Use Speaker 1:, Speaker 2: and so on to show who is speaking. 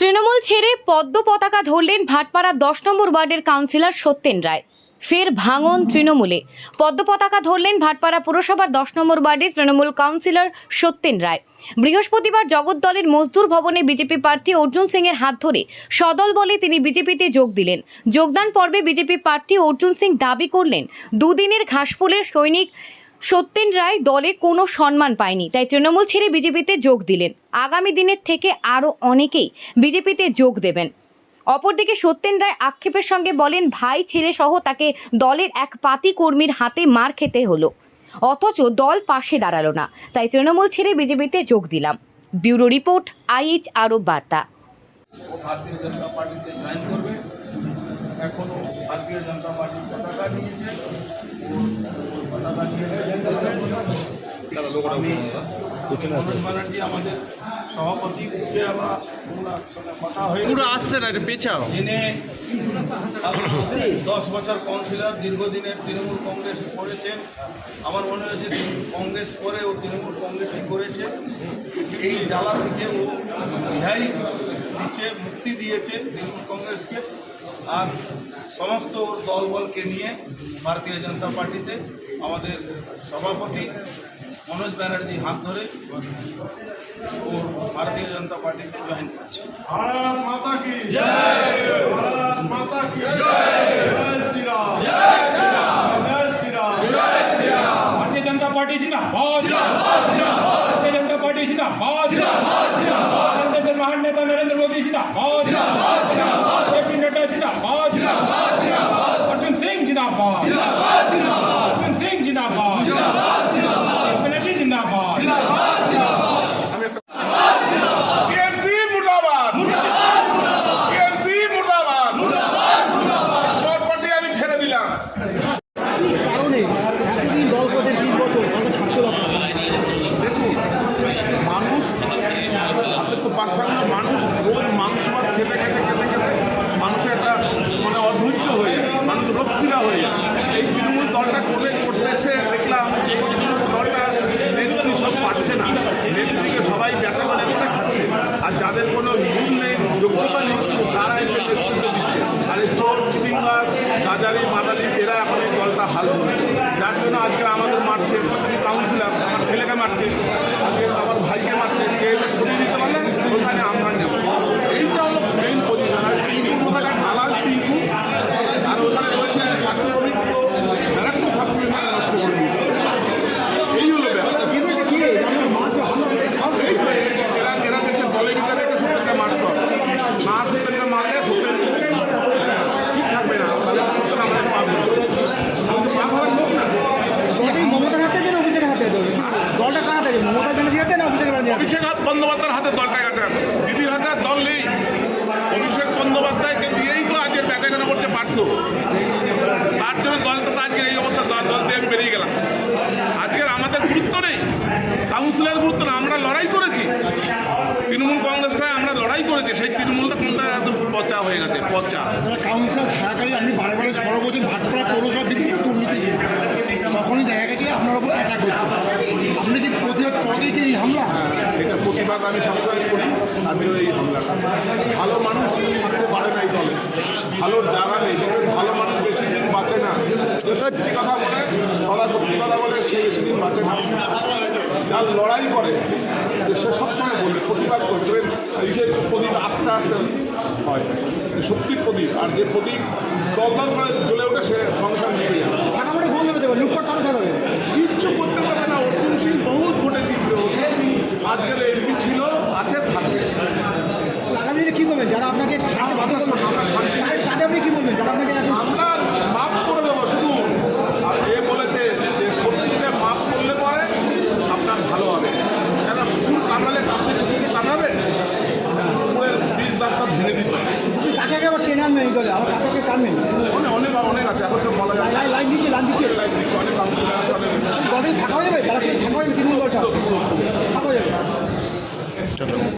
Speaker 1: তৃণমূল ছেড়ে পদ্ম পতাকা ধরলেন ভাটপাড়া দশ নম্বর ওয়ার্ডের কাউন্সিলর সত্যেন রায়। ফের ভাঙন তৃণমূলে। পদ্ম পতাকা ধরলেন ভাটপাড়া পুরসভার দশ নম্বর ওয়ার্ডের তৃণমূল কাউন্সিলর সত্যেন রায়। বৃহস্পতিবার জগদ্দলের মজদুর ভবনে বিজেপি প্রার্থী অর্জুন সিং এর হাত ধরে সদল বলে তিনি বিজেপিতে যোগ দিলেন। যোগদান পর্বে বিজেপি প্রার্থী অর্জুন সিং দাবি করলেন, দুদিনের ঘাসফুলের সৈনিক সত্যেন রায় দলে কোনো সম্মান পায়নি, তাই তৃণমূল ছেড়ে বিজেপিতে যোগ দিলেন। আগামী দিনের থেকে আরও অনেকেই বিজেপিতে যোগ দেবেন। অপরদিকে সত্যেন রায় আক্ষেপের সঙ্গে বলেন, ভাই, ছেলে সহ তাকে দলের এক পাতি কর্মীর হাতে মার খেতে হলো। অথচ দল পাশে দাঁড়াল না, তাই তৃণমূল ছেড়ে বিজেপিতে যোগ দিলাম। ব্যুরো রিপোর্ট, আইএইচ আরব বার্তা।
Speaker 2: ভারতীয় জনতা পার্টির পতাকা নিয়েছে। আমি মনোজ ব্যানার্জি আমাদের সভাপতি উঠে আমরা কথা হয়ে
Speaker 3: পুরো আসছে না এটা পেছাও।
Speaker 2: দশ বছর কাউন্সিলর দীর্ঘদিনের তৃণমূল কংগ্রেস করেছেন। আমার মনে হয়েছে কংগ্রেস করে ও তৃণমূল কংগ্রেসই করেছে। এই জ্বালা থেকে ও রেহাই দিচ্ছে মুক্তি দিয়েছে তৃণমূল কংগ্রেসকে। আর সমস্ত দলবলকে নিয়ে ভারতীয় জনতা পার্টিতে আমাদের সভাপতি মনোজ ব্যানার্জি হাত ধরে ও ভারতীয় জনতা পার্টিতে জয়েন করছে।
Speaker 4: ভারত
Speaker 5: মাতা কি? ভারত ভারতীয় জনতা পার্টি জিন্দাবাদ। ভারতীয় জনতা পার্টি জিন্দাবাদ। ভারতের মহান নেতা নরেন্দ্র মোদী জিন্দাবাদ। হয়ে যাবে। এই তৃণমূল দলটা করলে করতে এসে দেখলাম যে তৃণমূল দলটা নেত্রী সব পাচ্ছে না। নেত্রীকে সবাই বেচা মানে খাচ্ছে। আর যাদের কোনো গুণ নেই যোগ্যতা নেই তারা এসে নেতৃত্ব দিচ্ছে আর এই চোর চিটিংবার গাজারি মাদালি এরা এখন এই দলটা হাল ধরেছে যার জন্য আজকে আমাদের মারছে কাউন্সিলর আমার ছেলেকে মারছে আজকে আমার ভাইকে মারছে কে সরিয়ে দিতে পারলে ওখানে আমরা নেব এইটা হলো মেইন পজিশন আর টিঙ্কু কোথাকার দালাল টিঙ্কু আর ওখানে রয়েছে পাঠ্যক্রমিক ব্যারাকপুর ছাত্রী নষ্ট করে দিয়েছে এই হলো ব্যাপার
Speaker 6: বিরোধী কি আমরা মার্চ হামলা করতে সাহস
Speaker 5: এই তো এই যে এরা এরা দেখছে দলের ভিতরে একটা সত্যকে মারতে হবে না সত্যকে মারলে সত্যের ঠিক থাকবে না তাহলে সত্যকে আমাদের পাবো আমি তো পা ধরার লোক না
Speaker 6: দলটি মমতার হাতে দেন অভিষেকের হাতে দেবে দলটা কার হাতে মমতা ব্যানার্জি হাতে না অভিষেক ব্যানার্জি হাতে
Speaker 5: অভিষেক বন্দ্যোপাধ্যায়ের হাতে দলটা গেছে এখন দিদির হাতে আর দল নেই অভিষেক বন্দ্যোপাধ্যায়কে দিয়েই তো আজকে বেচাকেনা পার্থ তার জন্য দলটা তো আজকে এই অবস্থা দল দিয়ে আমি বেরিয়ে গেলাম। আজকের আমাদের গুরুত্ব নেই কাউন্সিলের গুরুত্ব না আমরা লড়াই করেছি। তৃণমূল কংগ্রেসটায় আমরা লড়াই করেছি সেই তৃণমূলটা কোনটা পচা হয়ে গেছে পচা।
Speaker 6: কাউন্সিলর থাকাকালীন আপনি বারে বারে সরব বলছেন ভাটপাড়া পৌরসভা বিভিন্ন দুর্নীতি। তখনই দেখা গেছে আপনার উপর অ্যাটাক হচ্ছে। আপনি কি প্রতিবাদ করেই কি এই হামলা?
Speaker 5: এটা প্রতিবাদ আমি সবসময় করি তার এই হামলাটা। ভালো মানুষ পারে না এই দলে। ভালো জায়গা নেই ভালো মানুষ বেশি দিন বাঁচে না। যে সত্যি কথা বলে? সদা সত্যি কথা বলে, সে বেশি দিন বাঁচে না। যার লড়াই করে সে সবসময় বলবে, প্রতিবাদ করবে। তবে এই যে প্রদীপ আস্তে আস্তে হয় সত্যি প্রদীপ, আর যে প্রদীপ দল দল করে জ্বলে ওঠে, সে সংসার নিয়ে যাবে
Speaker 6: টাকা পড়ে ভুল দেবে লুটপাট তারা চালাবে
Speaker 5: কিচ্ছু করতে পারবে না অর্জুন সিং বহুত ভোটে জিতবে অর্জুন সিং আজকের এমপি ছিল আছে থাকবে
Speaker 6: আগামী দিনে কী করবেন যারা আপনাকে ছাড় বাধা করবে
Speaker 5: আমরা শান্তি
Speaker 6: তাদের আপনি কী বলবেন যারা আপনাকে এখন
Speaker 5: আমরা মাফ করে দেবো শুধু আর এ বলেছে যে সত্যিকে মাফ করলে পরে আপনার ভালো হবে কেন কুকুর কামড়ালে আপনি কুকুরকে কামড়াবে কুকুরের বীজ দাঁতটা ভেঙে দিতে হবে
Speaker 6: আপনি কাকে আগে আবার টেনে আনবেন এই দলে আমার কাকে টানবেন
Speaker 5: অনেক অনেক অনেক আছে এখন সব বলা যায়
Speaker 6: লাইন দিচ্ছে লাইন দিচ্ছে।
Speaker 5: লাইন দিচ্ছে অনেক কাউন্সিলর আছে অনেক
Speaker 6: দলটি থাকা হয়ে যাবে তারা থাকা হয়ে যাবে তৃণমূল দলটা? থাকা হয়ে যাবে।